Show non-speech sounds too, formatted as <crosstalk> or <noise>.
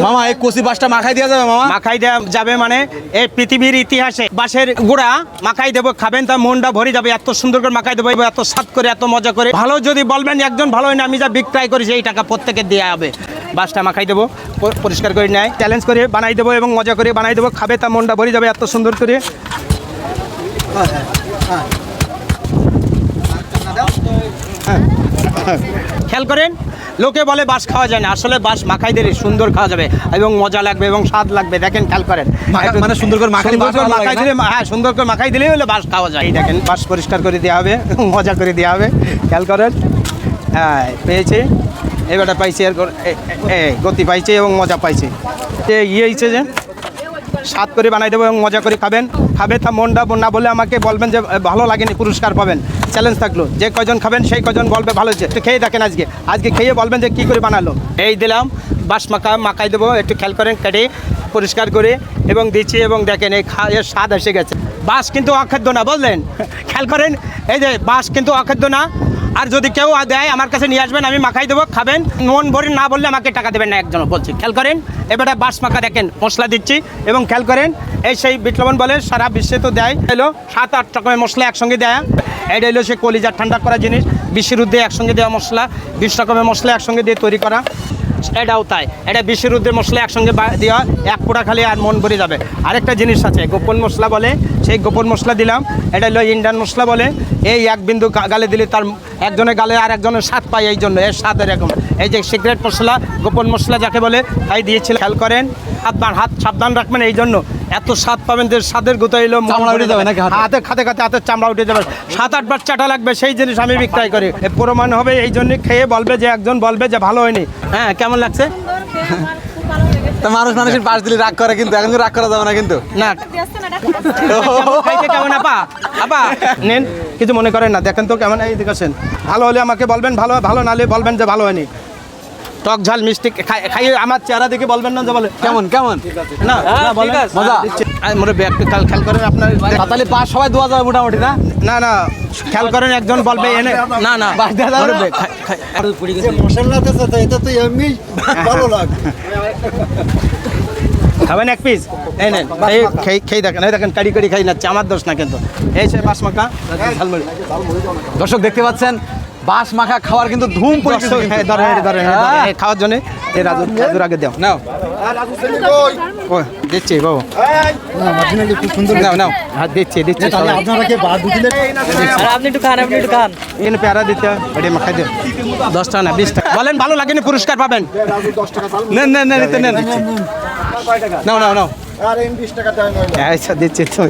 মামা, এই কচি বাসটা মাখাই দেওয়া যাবে মামা? মাখাই দেওয়া যাবে মানে এই পৃথিবীর ইতিহাসে। বাঁশের গুড়া মাখাই দেবো, খাবেন তা মনটা ভরে যাবে, এত সুন্দর করে মাখাই দেবো এত স্বাদ করে, এত মজা করে। ভালো যদি বলবেন একজন, ভালো হয় না, আমি যা বিক্রয় করেছি এই টাকা প্রত্যেকে দেওয়া হবে। বাসটা মাখাই দেবো পরিষ্কার করে নেয় চ্যালেঞ্জ করে বানাই দেবো এবং মজা করে বানাই দেবো, খাবে তা মনটা ভরে যাবে, এত সুন্দর করে। খেয়াল করেন? লোকে বলে বাস খাওয়া যায় না। আসলে বাস মাখাই দিলে সুন্দর খাওয়া যাবে এবং মজা লাগবে এবং স্বাদ লাগবে। দেখেন খেয়াল করেন। মানে সুন্দর করে লাগে মাখাই দিলে হ্যাঁ সুন্দর করে মাখাই দিলেই হলে বাস খাওয়া যায়। দেখেন বাস পরিষ্কার করে দেওয়া হবে মজা করে দেওয়া হবে। খেয়াল করেন। হ্যাঁ পেয়েছে। এবারটা পাইছে এ, গতি পাইছে এবং মজা পাইছে। ইয়ে হয়েছে যে স্বাদ করে বানাই দেবো এবং মজা করে খাবেন। খাবে তা মনটা না বলে আমাকে বলবেন যে ভালো লাগেনি, পুরস্কার পাবেন। চ্যালেঞ্জ থাকল। যে কজন খাবেন, সেই কজন বলবে, ভালো হয়েছে। একটু খেয়ে দেখেন আজকে। আজকে খেয়ে বলবেন যে, কী করে বানালো? এই দিলাম বাস মাখা মাখাই দেবো, একটু খেয়াল করেন, কেটে পরিষ্কার করে এবং দিচ্ছি এবং দেখেন এই খা, এর স্বাদ এসে গেছে। বাস কিন্তু অখাদ্য না, বললেন? খেয়াল করেন? এই যে বাস কিন্তু অখাদ্য না আর যদি কেউ দেয়, আমার কাছে নিয়ে আসবেন, আমি মাখাই দেবো, খাবেন। মন ভরি না বললে আমাকে টাকা দেবেন না একজন বলছি। খেয়াল করেন এবারে বাস মাখা দেখেন, মশলা দিচ্ছি। এবং খেয়াল করেন, এই সেই বিপ্লবন বলে সারা বিশ্বে তো দেয়। এলো সাত আট রকমের মশলা একসঙ্গে দেয়। এটা হলো সে কলিজা ঠান্ডা করা জিনিস। বিশ্বের উদ্দে একসঙ্গে দেওয়া মশলা, বিশ রকমের মশলা একসঙ্গে দিয়ে তৈরি করা। এটাও তাই। এটা বেশি উদ্দে মশলা একসঙ্গে দেওয়া, এক পোড়া খালি আর মন ভরে যাবে। আরেকটা জিনিস আছে, গোপন মশলা বলে, সেই গোপন মশলা দিলাম। এটা হলো ইন্ডিয়ান মশলা বলে। এই এক বিন্দু গালে দিলে তার একজনের গালে আর একজনের স্বাদ পায় এই জন্য, এর স্বাদ এরকম। এই যে সিগারেট মশলা, গোপন মশলা যাকে বলে, তাই দিয়েছিল। খেয়াল করেন আপনার হাত সাবধান রাখবেন এই জন্য। এত স্বাদ পাবেন যে স্বাদের গোতা এলো চামড়া উঠে যাবে নাকি হাতে? খাতে খাতে হাতের চামড়া উঠে যাবে। সাত আটবার চাটা লাগবে সেই জিনিস আমি বিক্রয় করি। প্রমাণ হবে এই জন্য খেয়ে বলবে যে একজন বলবে যে ভালো হয়নি। হ্যাঁ কেমন লাগছে? তা মানুষ মানুষের বাস দিলে রাগ করে কিন্তু এখন রাগ করা যাবে না কিন্তু। না। <laughs> কেমন আপা? আপা নেন কিছু মনে করেন না। দেখেন তো কেমন এই দেখেছেন ভালো হলে আমাকে বলবেন ভালো ভালো না হলে বলবেন যে ভালো হয়নি। টক ঝাল মিষ্টি খাই- খাইয়ে আমার চেহারা দেখে বলবেন না যে বলে কেমন কেমন? না না মজা? মোরে ব্যাগ খেয়াল খেয়াল করেন আপনার। তাহলে বাস সবাই দোয়া যাবে মোটামুটি না? না না খেয়াল করেন একজন বলবে এনে। না না খাবেন এক পিস এই নেন এই খেয়ে খেয়ে দেখেন এই দেখেন কাড়ি কাড়ি খাই নাচ্ছে আমার দোষ না কিন্তু। এই সে বাস মাখা ঝালমুড়ি। দর্শক দেখতে পাচ্ছেন বাস মাখা খাওয়ার কিন্তু ধুম। হ্যাঁ, হ্যাঁ। খাওয়ার জন্য এই রাজুর আগে দাও। নাও। ও দিচ্ছি বাবু। না খুব সুন্দর নাও নাও। হাত দিচ্ছি দিচ্ছি আপনি একটু খান আপনি একটু খান। এখানে প্যারা দিতে এটি মাখাই দিও। দশ টাকা না বিশ টাকা বলেন ভালো লাগেনি পুরস্কার পাবেন। নেন নেন নেন নিতে নেন। নাও নাও নাও। আর এম বিশ টাকা দেয় না আচ্ছা দিচ্ছি তো।